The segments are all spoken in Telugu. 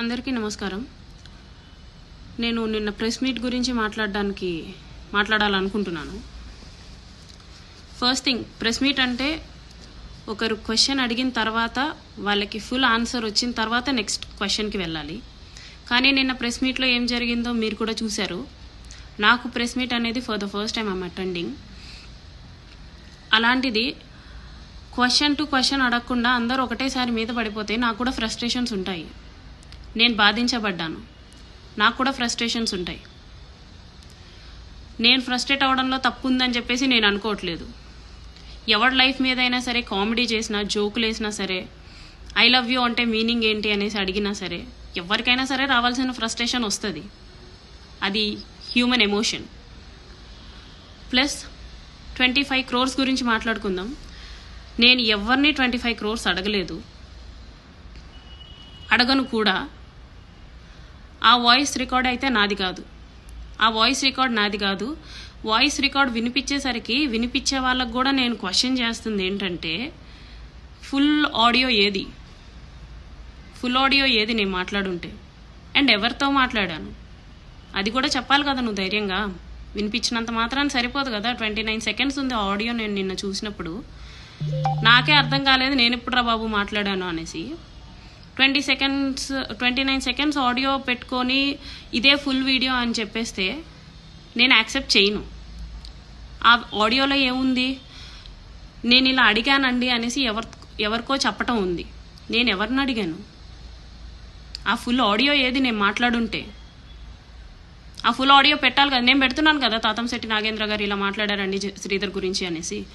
అందరికీ నమస్కారం. నేను నిన్న ప్రెస్ మీట్ గురించి మాట్లాడడానికి మాట్లాడాలనుకుంటున్నాను. ఫస్ట్ థింగ్ ప్రెస్ మీట్ అంటే ఒకరు క్వశ్చన్ అడిగిన తర్వాత వాళ్ళకి ఫుల్ ఆన్సర్ వచ్చిన తర్వాత నెక్స్ట్ క్వశ్చన్కి వెళ్ళాలి. కానీ నిన్న ప్రెస్ మీట్లో ఏం జరిగిందో మీరు కూడా చూశారు. నాకు ప్రెస్ మీట్ అనేది for the first time I'm attending. అలాంటిది క్వశ్చన్ టు క్వశ్చన్ అడగకుండా అందరూ ఒకటేసారి మీద పడిపోతే నాకు కూడా ఫ్రస్ట్రేషన్స్ ఉంటాయి. నేను బాధించబడ్డాను. నాకు కూడా ఫ్రస్ట్రేషన్స్ ఉంటాయి. నేను ఫ్రస్ట్రేట్ అవ్వడంలో తప్పు ఉందని చెప్పేసి నేను అనుకోవట్లేదు. ఎవరి లైఫ్ మీద అయినా సరే కామెడీ చేసినా జోకులు వేసినా సరే ఐ లవ్ యూ అంటే మీనింగ్ ఏంటి అనేసి అడిగినా సరే ఎవరికైనా సరే రావాల్సిన ఫ్రస్ట్రేషన్ వస్తుంది. అది human emotion plus twenty five crores గురించి మాట్లాడుకుందాం. నేను ఎవరిని ట్వంటీ ఫైవ్ క్రోర్స్ అడగలేదు. అడగను కూడా. ఆ వాయిస్ రికార్డ్ అయితే నాది కాదు. ఆ వాయిస్ రికార్డ్ నాది కాదు. వాయిస్ రికార్డ్ వినిపించేసరికి వినిపించే వాళ్ళకు కూడా నేను క్వశ్చన్ చేస్తుంది ఏంటంటే ఫుల్ ఆడియో ఏది? ఫుల్ ఆడియో ఏది నేను మాట్లాడుంటే? అండ్ ఎవరితో మాట్లాడాను? అది కూడా చెప్పాలి కదా నువ్వు ధైర్యంగా. వినిపించినంత మాత్రాన్ని సరిపోదు కదా. ట్వంటీ నైన్ సెకండ్స్ ఉంది ఆడియో నేను నిన్న చూసినప్పుడు. నాకే అర్థం కాలేదు నేను ఎప్పుడురా బాబు మాట్లాడాను అనేసి. Twenty seconds twenty nine seconds audio పెట్టుకొని ఇదే ఫుల్ వీడియో అని చెప్పేస్తే నేను యాక్సెప్ట్ చేయను. ఆ ఆడియోలో ఏముంది? నేను ఇలా అడిగానండి అనేసి ఎవరి ఎవరికో చెప్పటం ఉంది. నేను ఎవరిని అడిగాను? ఆ ఫుల్ ఆడియో ఏది నేను మాట్లాడుంటే? ఆ ఫుల్ ఆడియో పెట్టాలి కదా. నేను పెడుతున్నాను కదా తాతంశెట్టి నాగేంద్ర గారు ఇలా మాట్లాడారండి శ్రీధర్ గురించి అనేసి.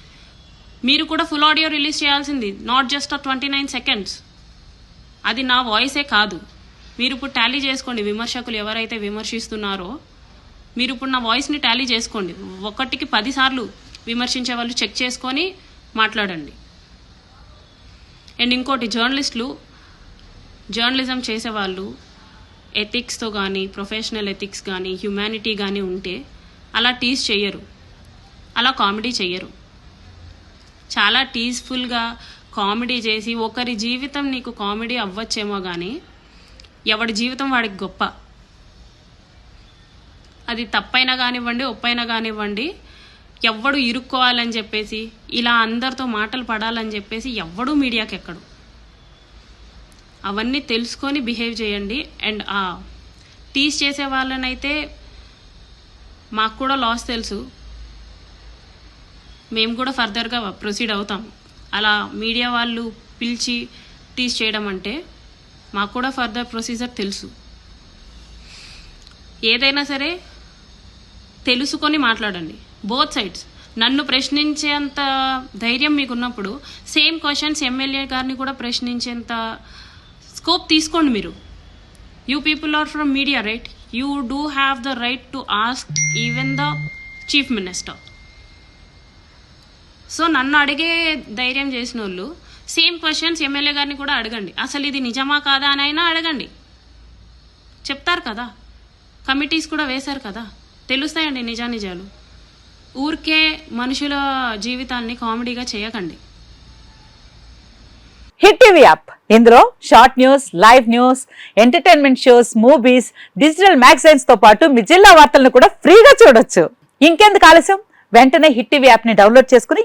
మీరు కూడా ఫుల్ ఆడియో రిలీజ్ చేయాల్సింది. నాట్ జస్ట్ ఆ ట్వంటీ నైన్ సెకండ్స్. అది నా వాయిసే కాదు. మీరు ఇప్పుడు టాలీ చేసుకోండి. విమర్శకులు ఎవరైతే విమర్శిస్తున్నారో మీరు ఇప్పుడు నా వాయిస్ని టాలీ చేసుకోండి. ఒకటికి పదిసార్లు విమర్శించే వాళ్ళు చెక్ చేసుకొని మాట్లాడండి. అండ్ ఇంకోటి జర్నలిస్టులు జర్నలిజం చేసేవాళ్ళు ఎథిక్స్తో కానీ ప్రొఫెషనల్ ఎథిక్స్ కానీ హ్యుమానిటీ కానీ ఉంటే అలా టీజ్ చెయ్యరు. అలా కామెడీ చెయ్యరు. చాలా టీజ్ఫుల్గా కామెడీ చేసి ఒకరి జీవితం నీకు కామెడీ అవ్వచ్చేమో కానీ ఎవడి జీవితం వాడికి గొప్ప. అది తప్పైనా కానివ్వండి ఒప్పైనా కానివ్వండి ఎవ్వడు ఇరుక్కోవాలని చెప్పేసి ఇలా అందరితో మాటలు పడాలని చెప్పేసి ఎవడు మీడియాకి ఎక్కడు అవన్నీ తెలుసుకొని బిహేవ్ చేయండి. అండ్ ఆ టీస్ చేసే వాళ్ళనైతే మాకు కూడా లాస్ తెలుసు. మేము కూడా ఫర్దర్గా ప్రొసీడ్ అవుతాం. అలా మీడియా వాళ్ళు పిలిచి టీస్ చేయడం అంటే మాకు కూడా ఫర్దర్ ప్రొసీజర్ తెలుసు. ఏదైనా సరే తెలుసుకొని మాట్లాడండి. Both sides. నన్ను ప్రశ్నించేంత ధైర్యం మీకున్నప్పుడు సేమ్ క్వశ్చన్స్ ఎమ్మెల్యే గారిని కూడా ప్రశ్నించేంత స్కోప్ తీసుకోండి మీరు. You people are from media right? You do have the right to ask even the chief minister. So నన్ను అడిగే ధైర్యం చేసిన వాళ్ళు సేమ్ క్వశ్చన్స్ ఎమ్మెల్యే గారిని కూడా అడగండి. అసలు ఇది నిజమా కాదా అని అయినా అడగండి. చెప్తారు కదా. కమిటీస్ కూడా వేశారు కదా. తెలుస్తాయండి నిజానిజాలు. ఊరికే మనుషుల జీవితాల్ని కామెడీగా చేయకండి. Hit TV app. ఇందులో short news live news entertainment shows movies digital మ్యాగజైన్స్తో పాటు మీ జిల్లా వార్తలను కూడా ఫ్రీగా చూడొచ్చు. ఇంకెందుకు ఆలస్యం? వెంటనే హిట్ టీవీ యాప్ని డౌన్లోడ్ చేసుకుని